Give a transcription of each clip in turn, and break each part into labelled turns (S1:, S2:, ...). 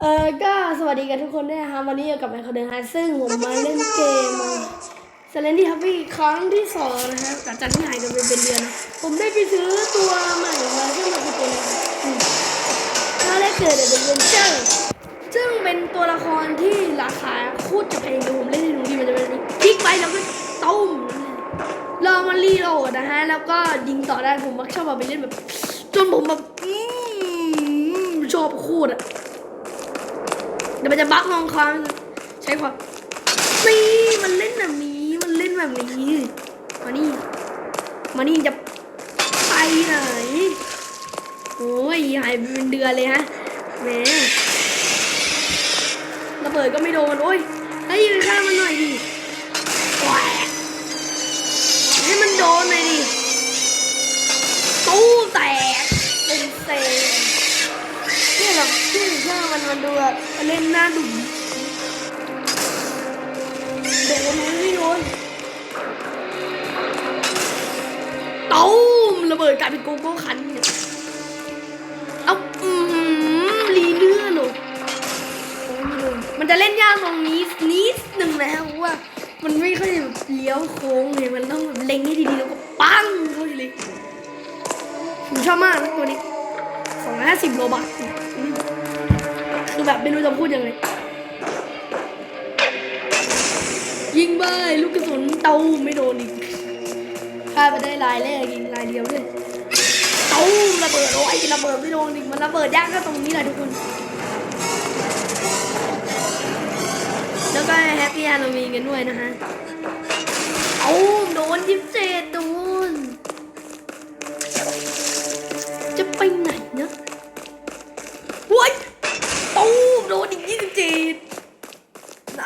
S1: เออก็สวัสดีกันทุกคนด้วยนะคะวันนี้อยู่กับแมนคอนเดอร์ฮะซึ่งผมมาเล่นเกมเซเลนดี้ฮับบี้ครั้งที่สองนะฮะหลังจากที่หายกันไปเป็นเดือน ผมได้ไปซื้อตัวใหม่มาซึ่งมันคือตัวอะไรถ้าแรกเกิดเดอะเวนเจอร์ซึ่งเป็นตัวละครที่ราคาโคตรจะแพงดูผมเล่นให้ดูดีมันจะเป็นแบบนี้คลิกไปแล้วก็ต้มรอมันรีโหลดนะฮะแล้วก็ยิงต่อได้ผมมักชอบเอาไปเล่นแบบ จนผมแบบอืมชอบโคตรอะ เดี๋ยวมันจะบักลองคอนใช้ความนี่มันเล่นแบบนี้มันเล่นแบบนี้มานี่มานี่จะไปไหนโอ้ยหายไปเป็นเดือนเลยฮะแหมระเบิดก็ไม่โดนโอ้ยให้ยืนข้ามันหน่อยดิ มันมันดูแบบเล่นหน้าดุโดนไหมไม่โดนตูมระเบิดกลายเป็นโกโก้คันเนี่ยเอาอืมรีเลื่อนหนูโอ้ยไม่โดนมันจะเล่นยากตรงนี้นิดหนึ่งนะฮะราะว่า มันไม่ค่อยเลี้ยวโค้งเลยมันต้องแบบเล็งให้ดีๆแล้วก็ปังเข้าไปเลยผมชอบมากนะตัวนี้สองร้อยห้าสิบโลบาท แบบไม่รู้จะพูดยังไง ยิงไปลูกกระสุนเตาไม่โดนอีกพลาไปได้ลายแรกยิงลายเดียวเลยเตาระเบิดโอ้ยระเบิดไม่โดนอีกมันระเบิดยากก็ตรงนี้แหละทุกคน แล้วก็แฮปปี้ฮาโลวีนกันด้วยนะฮะเอาโดนยิบ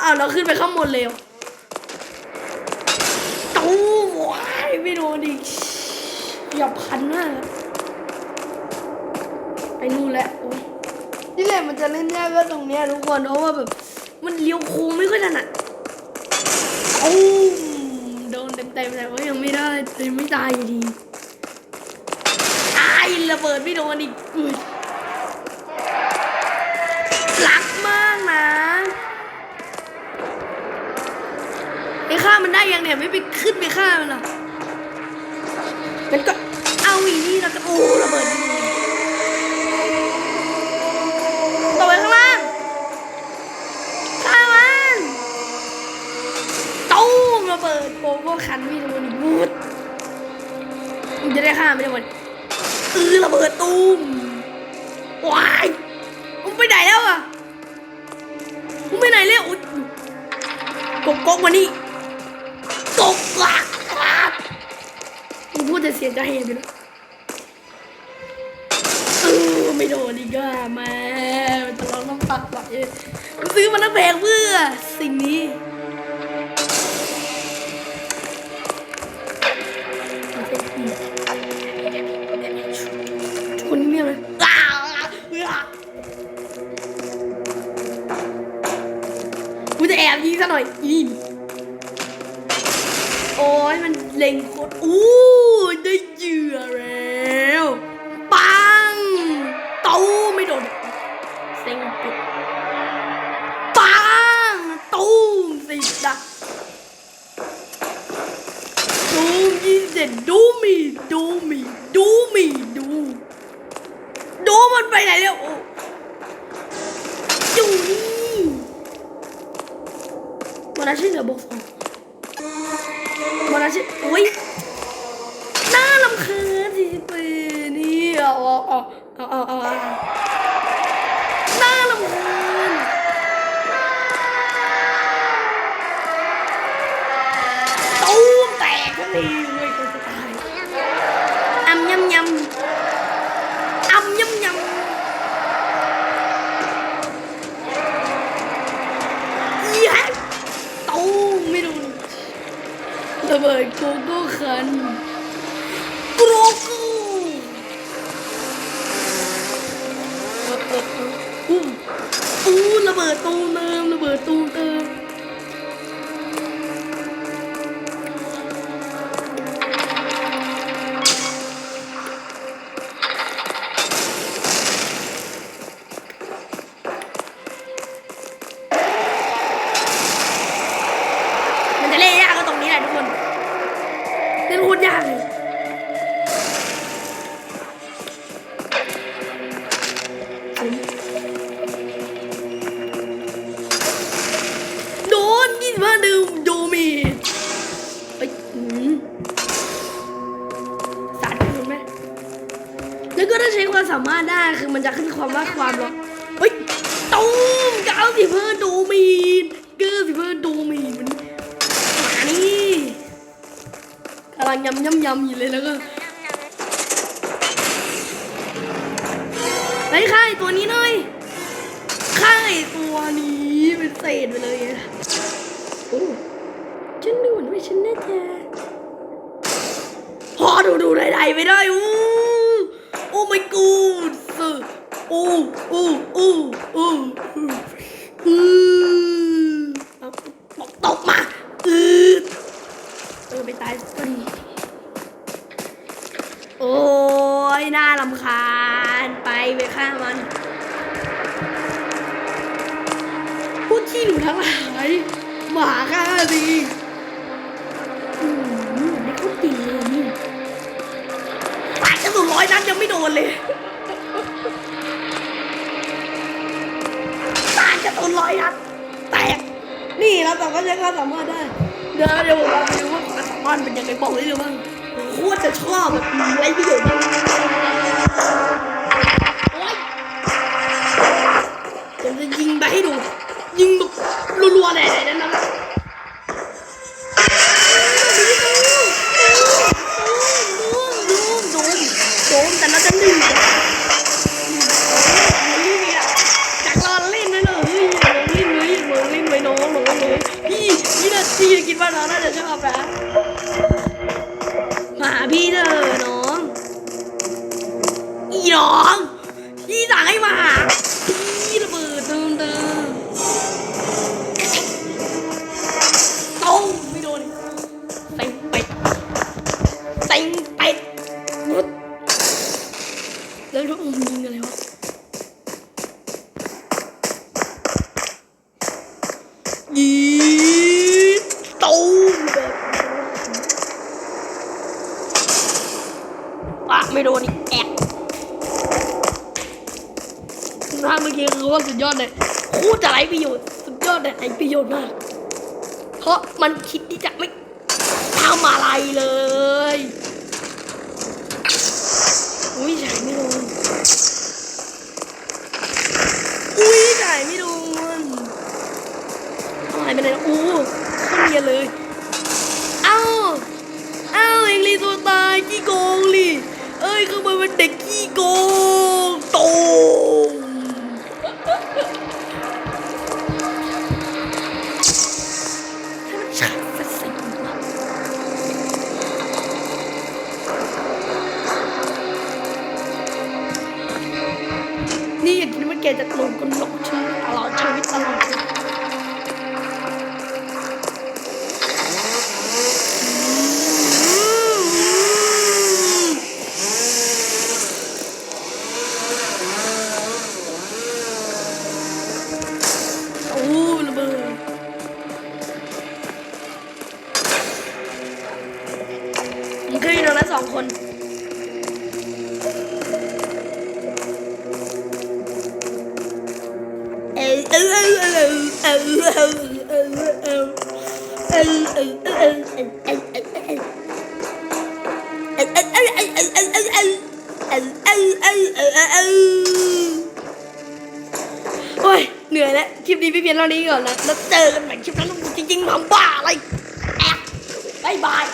S1: อ้าวเราขึ้นไปข้างบนเร็วตูมว้ายไม่โดนอีกอย่าพันมากอะไปนู่นแหละโอ้ยนี่แหละมันจะเล่นยากก็ตรงเนี้ยทุกคนเพราะว่าแบบ มันเลี้ยวโค้งไม่ค่อยถนัดตูมโดนเต็มๆแต่ว่ายังไม่ได้ยังไม่ตายอยู่ดีตายระเบิดไม่โดนอีก ฆ่ามันได้ยังเนี่ยไม่ไปขึ้นไปฆ่ามันหรอมันก็เอาอีนี่แล้วก็โอ้ระเบิดไม่โดนตกไปข้างล่างฆ่ามันตู้มระเบิดโกโก้คันไม่โดนอีกบูดมันจะได้ฆ่าไม่ได้หมดเออระเบิดตูมว้ายมึงไปไหนแล้วอะมึงไปไหนแล้วอุ๊ยกกกกมานี่ กกกากกากมึงพูดแต่เสียใจอย่างเดียวเออไม่โดนอีกอะแม่มันจะร้องน้ำตาไหลซื้อมาตั้งแพงเพื่อสิ่งนี้โอเคอืมคนเงียบเลยอ้าวอ้าวกูจะแอบยิงซะหน่อยอี้ยมันเล็งโคตรอู้ได้เหยื่อแล้วปังเต้าไม่โดนเซ็งปิดปังตูมสิดักตูมยี่สิบเจ็ดดูมีดูมีดูมีดูดูมันไปไหนแล้วโอ้อยู่นี่วันนั้นชื่อเหลือบกฟองวั นนั้นชื่อโอ้ยน่าลำคาญสิปีนี่เอาเอาเอาเอาเอาเอาน่าลำคาญตูมแตกทันทีเลยกูจะตายอำยำยำ อำยำยำเย้ตูมไม่โดนระเบิดโกโก้คันโกโก้ อู้อู้ระเบิดตูมเติมระเบิดตูมเติม ดูดูมีไอ้สาดคุณไหมแล้วก็ได้ใช้ความสามารถได้คือมันจะขึ้นความว่าความหรอกเฮ้ยตุ้มก้าวสิบเพื่อดูมีนเก้าสิบเพื่อดูมีนมันมานี่กำลังยำยำยำอยู่เลยแล้วก็ไอ้ไข่ตัวนี้เลยไข่ตัวนี้เป็นเศษไปเลยนะ ฉันดูเหมือนว่าฉันน่าจะพอดูดูใดๆไม่ได้โอู้โอ้ my god อู้อู้อู้อู้อือตกมาอือเไปตายก็ดีโอ้ยน่าลำคาญไปไปฆ่ามันพวกที่หนูทั้งหลาย หมาข้าดีอืมไม่เข้าตีเลยนี่ปาดกระสุนร้อยนัดยังไม่โดนเลยปาดกระสุนร้อยนัดแตก นี่เราสแต่ก็ใช้ความสามารถได้ เดี๋ยวเดี๋ยวผมมาดูว่าความสามารถเป็นยังไงบอกได้เลยบ้างโคตรจะชอบแบบไรประโยชน์โอ๊ยเดี๋ยจะยิงไปให้ดู ยิงแบบรัวๆเลยนั่นนะโดนแต่เราจะหนึ่งอยากรอเล่นนะเนอะเฮ้ยเล่นเลยเล่นเลยน้องน้องเลยพี่นี่นะพี่คิดว่าเราน่าจะชอบนะ อะไม่โดนแอกทาเมื่อกี้คือว่าสุดยอดเลยคู่จะไรประโยชน์สุดยอดแต่ไรประโยชน์มาก เพราะมันคิดที่จะไม่ทำอะไรเลย ขึ้นอยู่ตรงนั้นสองคนเอ้ยเหนื่อยแล้ว คลิปนี้พี่เพียนเท่านี้ก่อนนะ แล้วเจอกันใหม่คลิปนั้นจริงๆทำบ้าอะไรแอบบายบาย